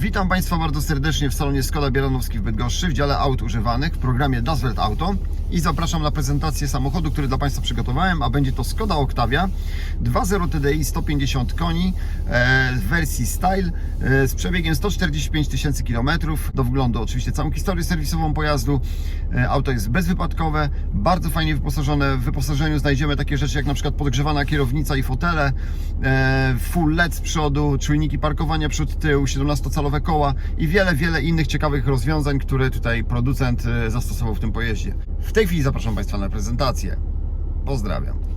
Witam Państwa bardzo serdecznie w salonie Skoda Bieranowski w Bydgoszczy w dziale aut używanych w programie Daswert Auto i zapraszam na prezentację samochodu, który dla Państwa przygotowałem, a będzie to Skoda Octavia 2.0 TDI 150 koni e, w wersji Style e, z przebiegiem 145 tysięcy kilometrów. Do wglądu oczywiście całą historię serwisową pojazdu. E, auto jest bezwypadkowe, bardzo fajnie wyposażone. W wyposażeniu znajdziemy takie rzeczy jak na przykład podgrzewana kierownica i fotele, full LED z przodu, czujniki parkowania przód tył, 17-calowe koła i wiele, wiele innych ciekawych rozwiązań, które tutaj producent e, zastosował w tym pojeździe. W tej chwili zapraszam Państwa na prezentację. Pozdrawiam.